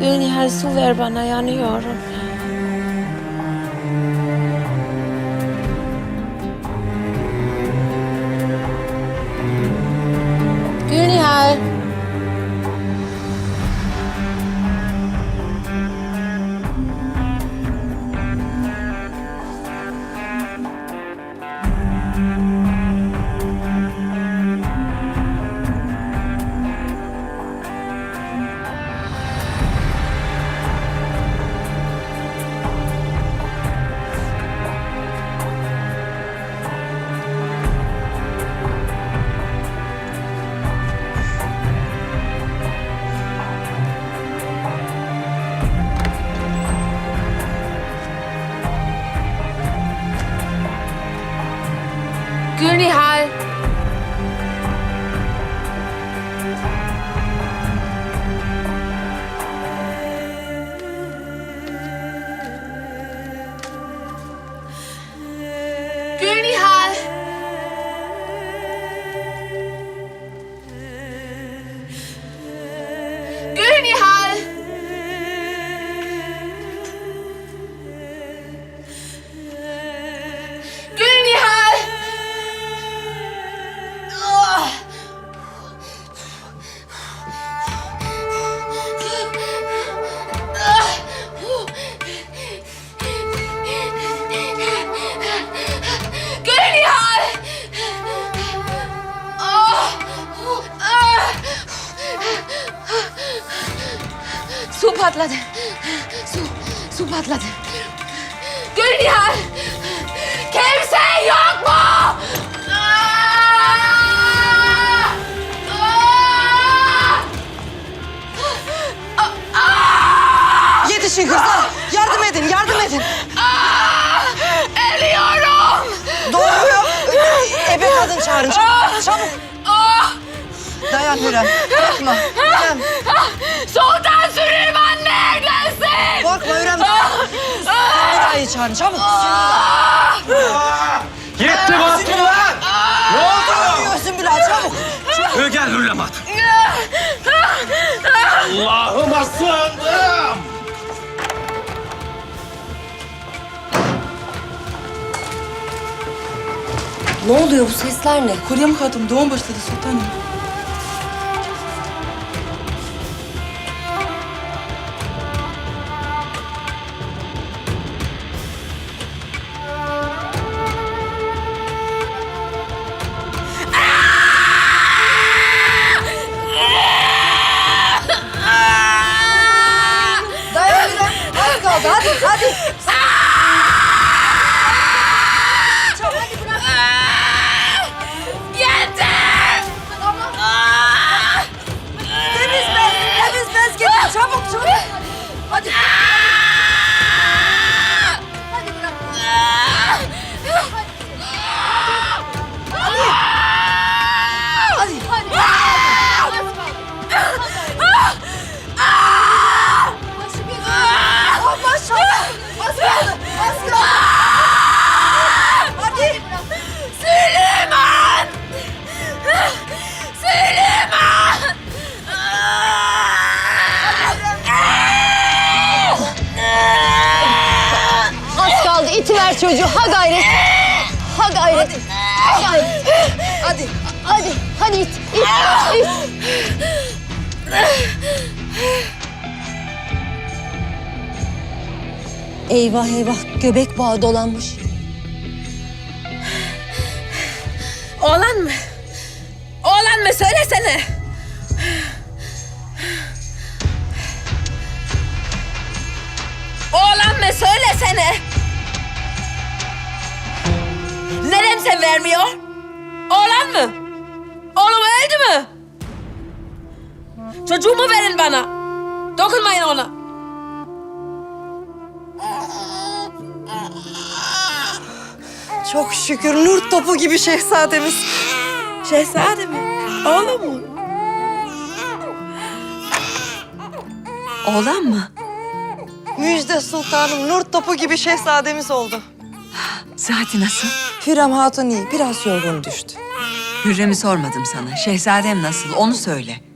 Gülnihal su ver bana yanıyorum. Dayan Hürrem. Korkma. Hürrem. Sultan Süleyman neredesin? Korkma Hürrem. Sünnuray'ı çağırın. Çabuk. Yetti battı lan! Ne oldu? Sünnuray'ı Bülent çabuk. Ee, Gel Hürrem Hatun. Allah'ıma sığındım. Ne oluyor bu sesler ne? Kuryem Hatun doğum başladı sultanım. Eyvah eyvah göbek bağı dolanmış. Oğlan mı? Oğlan mı? Söylesene. Oğlan mı? Söylesene. Neden sen vermiyor? Oğlan mı? Çocuğumu verin bana. Dokunmayın ona. Çok şükür nur topu gibi şehzademiz. Şehzade mi? Oğlum mu? Oğlan mı? Müjde sultanım nur topu gibi şehzademiz oldu. Saati nasıl? Hürrem Hatun iyi, biraz yorgun düştü. Hürrem'i sormadım sana. Şehzadem nasıl? Onu söyle.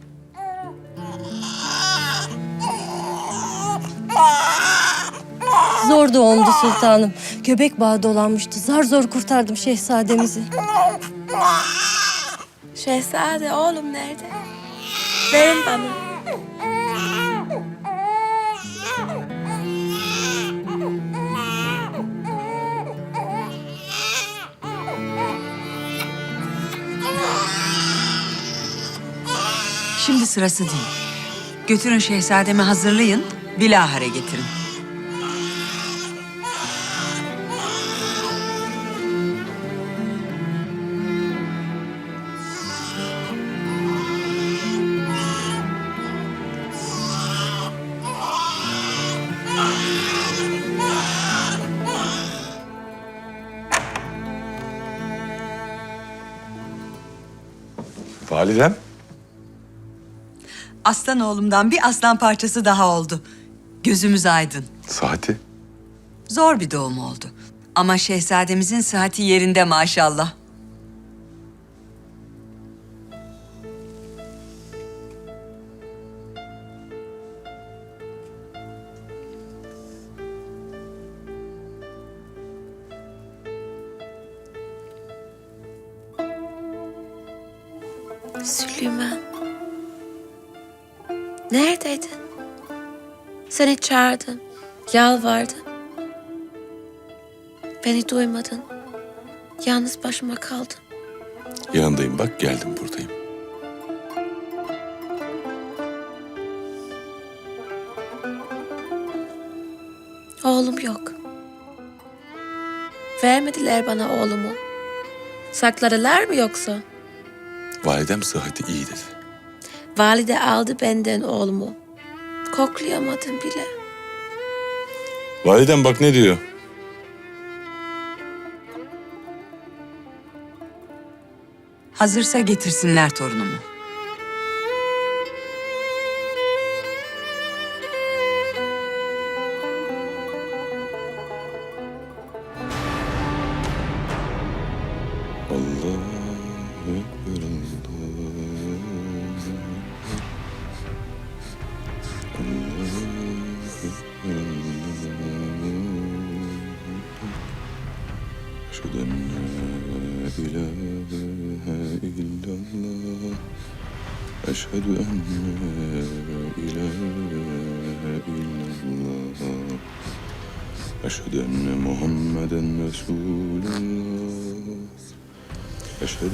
Zor doğumdu sultanım. Göbek bağı dolanmıştı. Zar zor kurtardım şehzademizi. Şehzade oğlum nerede? Verin bana. Şimdi sırası değil. Götürün şehzademi hazırlayın, bilahare getirin. Validem. Aslan oğlumdan bir aslan parçası daha oldu. Gözümüz aydın. Saati. Zor bir doğum oldu. Ama şehzademizin sıhhati yerinde maşallah. Süleyman. Neredeydin? Seni çağırdım. Yalvardım. Beni duymadın. Yalnız başıma kaldım. Yanındayım bak geldim buradayım. Oğlum yok. Vermediler bana oğlumu. Sakladılar mı yoksa? Validem sıhhati iyi dedi. Valide aldı benden oğlumu. Koklayamadım bile. Validem bak ne diyor. Hazırsa getirsinler torunumu. Ekber.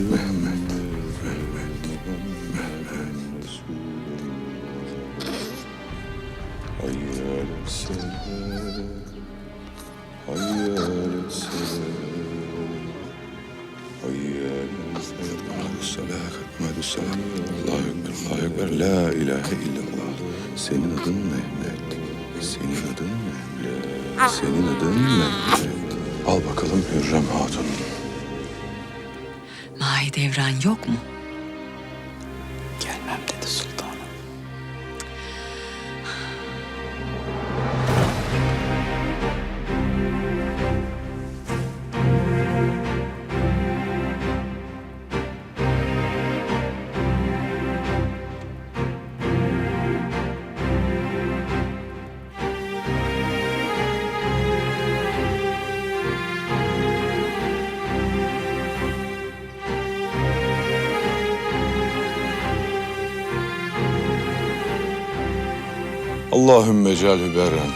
La ilahe illallah. Senin adın Mehmet. Senin adın Mehmet. Senin adın Mehmet. Al bakalım Hürrem Hatun. Mahidevran yok mu? Allahümme ecalhü berren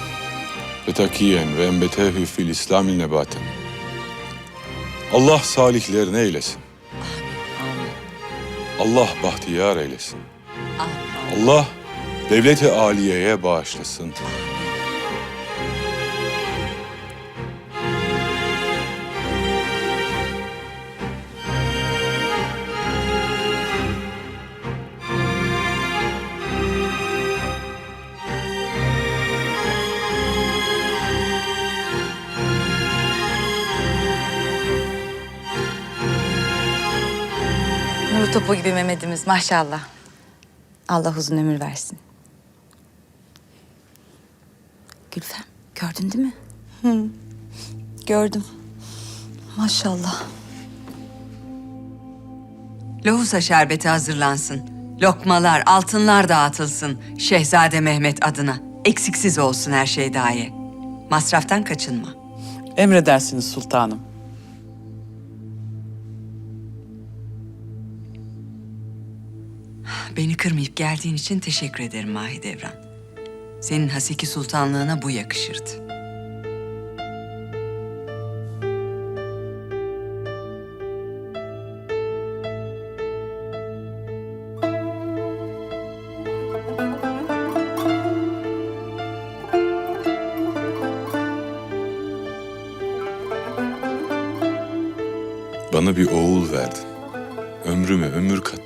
ve takiyen ve enbetehü fil İslamil nebaten. Allah salihlerini eylesin. Allah bahtiyar eylesin. Allah devleti aliyeye bağışlasın. Nur topu gibi Mehmet'imiz maşallah. Allah uzun ömür versin. Gülfem gördün değil mi? Gördüm. Maşallah. Lohusa şerbeti hazırlansın. Lokmalar, altınlar dağıtılsın Şehzade Mehmet adına. Eksiksiz olsun her şey daye. Masraftan kaçınma. Emredersiniz sultanım. Beni kırmayıp geldiğin için teşekkür ederim Mahidevran. Senin Haseki Sultanlığına bu yakışırdı. Bana bir oğul verdin. Ömrüme ömür kattın.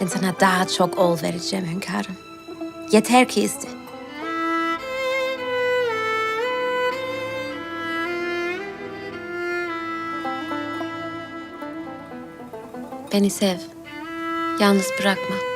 Ben sana daha çok oğul vereceğim hünkârım. Yeter ki iste. Beni sev. Yalnız bırakma.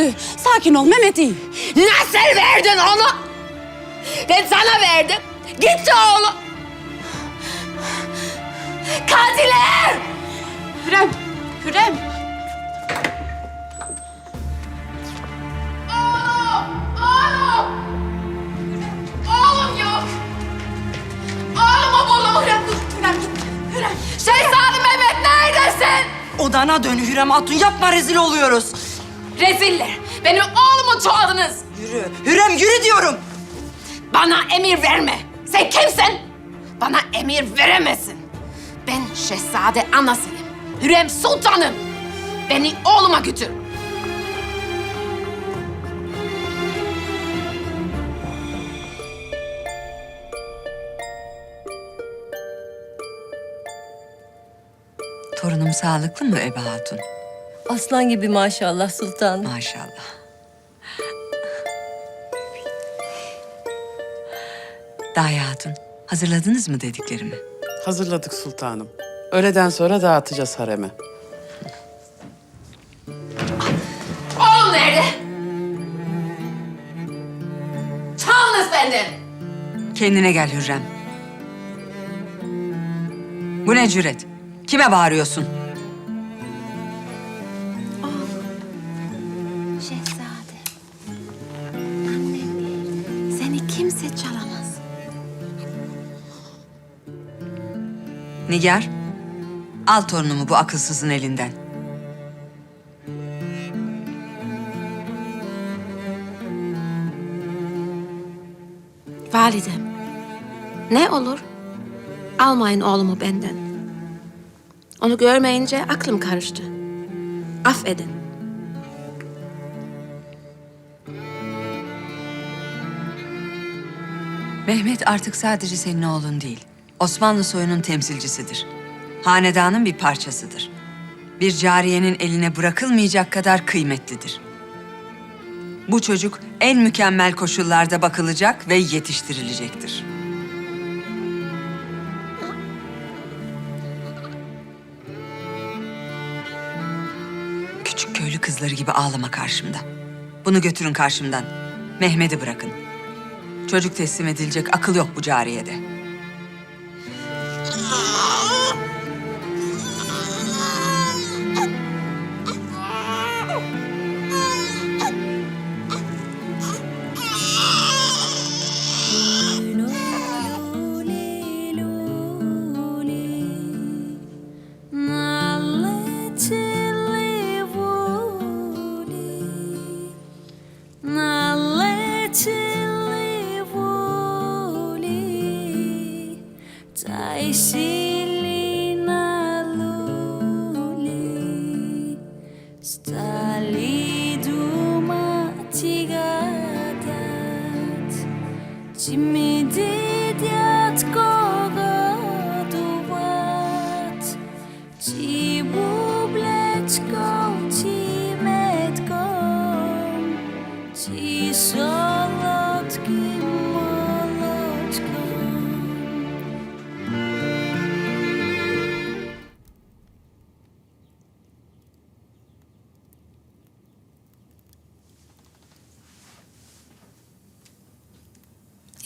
Götürdü. Sakin ol Mehmet'i. Nasıl verdin onu? Ben sana verdim. Gitti oğlum. Katiller! Hürrem, Hürrem. Oğlum! Oğlum yok. Oğlumu bulun. Hürrem dur, Hürrem git. Hürrem. Şehzade Mehmet neredesin? Odana dön Hürrem Hatun yapma rezil oluyoruz. Reziller. Benim oğlumu çoğaldınız. Yürü. Hürrem yürü diyorum. Bana emir verme. Sen kimsin? Bana emir veremezsin. Ben şehzade anasıyım. Hürrem sultanım. Beni oğluma götür. Torunum sağlıklı mı Ebe Hatun? Aslan gibi maşallah sultanım. Maşallah. Daya Hatun, hazırladınız mı dediklerimi? Hazırladık sultanım. Öğleden sonra dağıtacağız hareme. Oğlum nerede? Çalınız benden. Kendine gel Hürrem. Bu ne cüret? Kime bağırıyorsun? Kimse çalamaz. Nigar, al torunumu bu akılsızın elinden. Validem. Ne olur? Almayın oğlumu benden. Onu görmeyince aklım karıştı. Affedin. Mehmet artık sadece senin oğlun değil. Osmanlı soyunun temsilcisidir. Hanedanın bir parçasıdır. Bir cariyenin eline bırakılmayacak kadar kıymetlidir. Bu çocuk en mükemmel koşullarda bakılacak ve yetiştirilecektir. Küçük köylü kızları gibi ağlama karşımda. Bunu götürün karşımdan. Mehmet'i bırakın. Çocuk teslim edilecek akıl yok bu cariyede.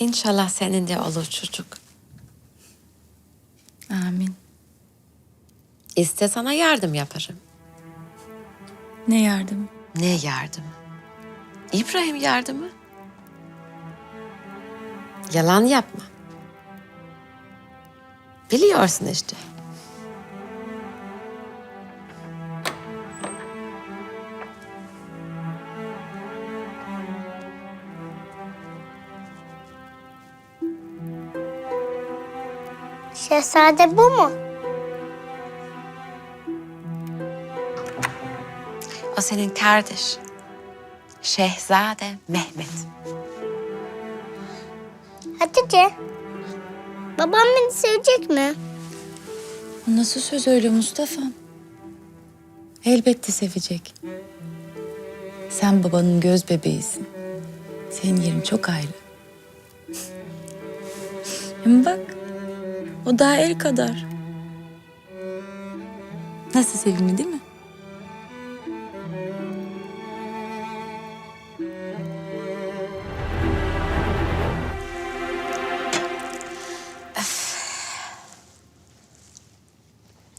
İnşallah senin de olur çocuk. Amin. İste sana yardım yaparım. Ne yardım? Ne yardım? İbrahim yardımı. Yalan yapma. Biliyorsun işte. Şehzade bu mu? O senin kardeş. Şehzade Mehmet. Hatice. Babam beni sevecek mi? O nasıl söz öyle Mustafa? Elbette sevecek. Sen babanın göz bebeğisin. Senin yerin çok ayrı. Hem bak, o daha el kadar. Nasıl sevimli değil mi?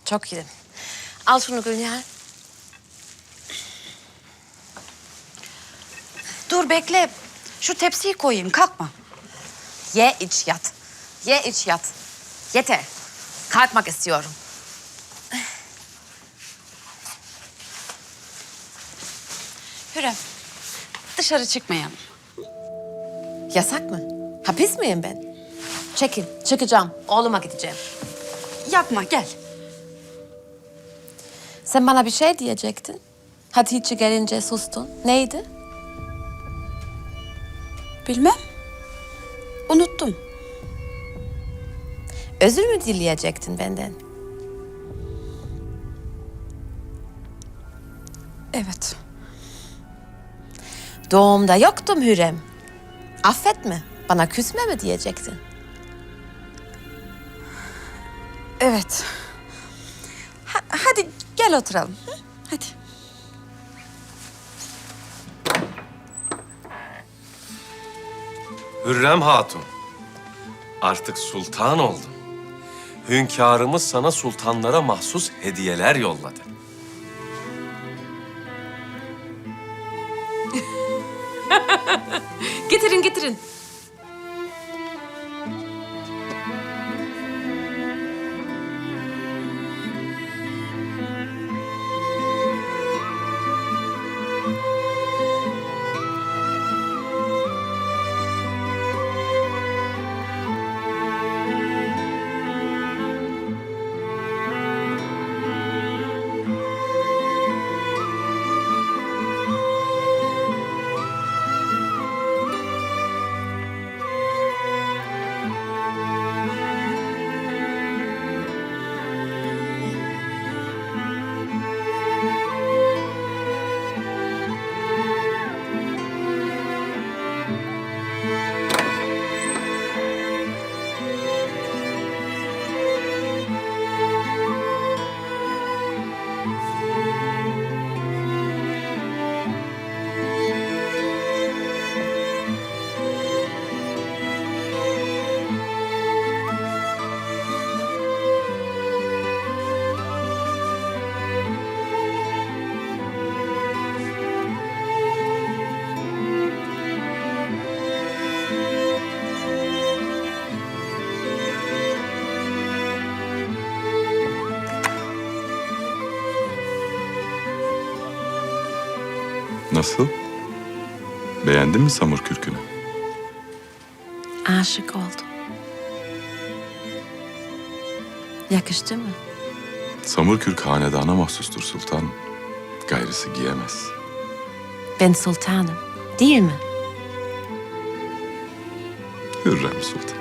Çok iyi. Al şunu Gülnihal. Dur bekle. Şu tepsiyi koyayım kalkma. Ye iç yat. Ye iç yat. Yeter. Kalkmak istiyorum. Hürrem dışarı çıkmayalım. Yasak mı? Hapis miyim ben? Çekil. Çıkacağım. Oğluma gideceğim. Yapma gel. Sen bana bir şey diyecektin. Hatice gelince sustun. Neydi? Bilmem. Unuttum. Özür mü dileyecektin benden? Evet. Doğumda yoktum Hürrem. Affetme, bana küsme mi diyecektin? Evet. Ha- hadi gel oturalım. hı? Hadi. Hürrem Hatun. Artık sultan oldun. Hünkârımız sana sultanlara mahsus hediyeler yolladı. Getirin, getirin. Nasıl? Beğendin mi samur kürkünü? Aşık oldum. Yakıştı mı? Samur kürk hanedana mahsustur sultanım. Gayrısı giyemez. Ben sultanım, değil mi? Hürrem Sultan.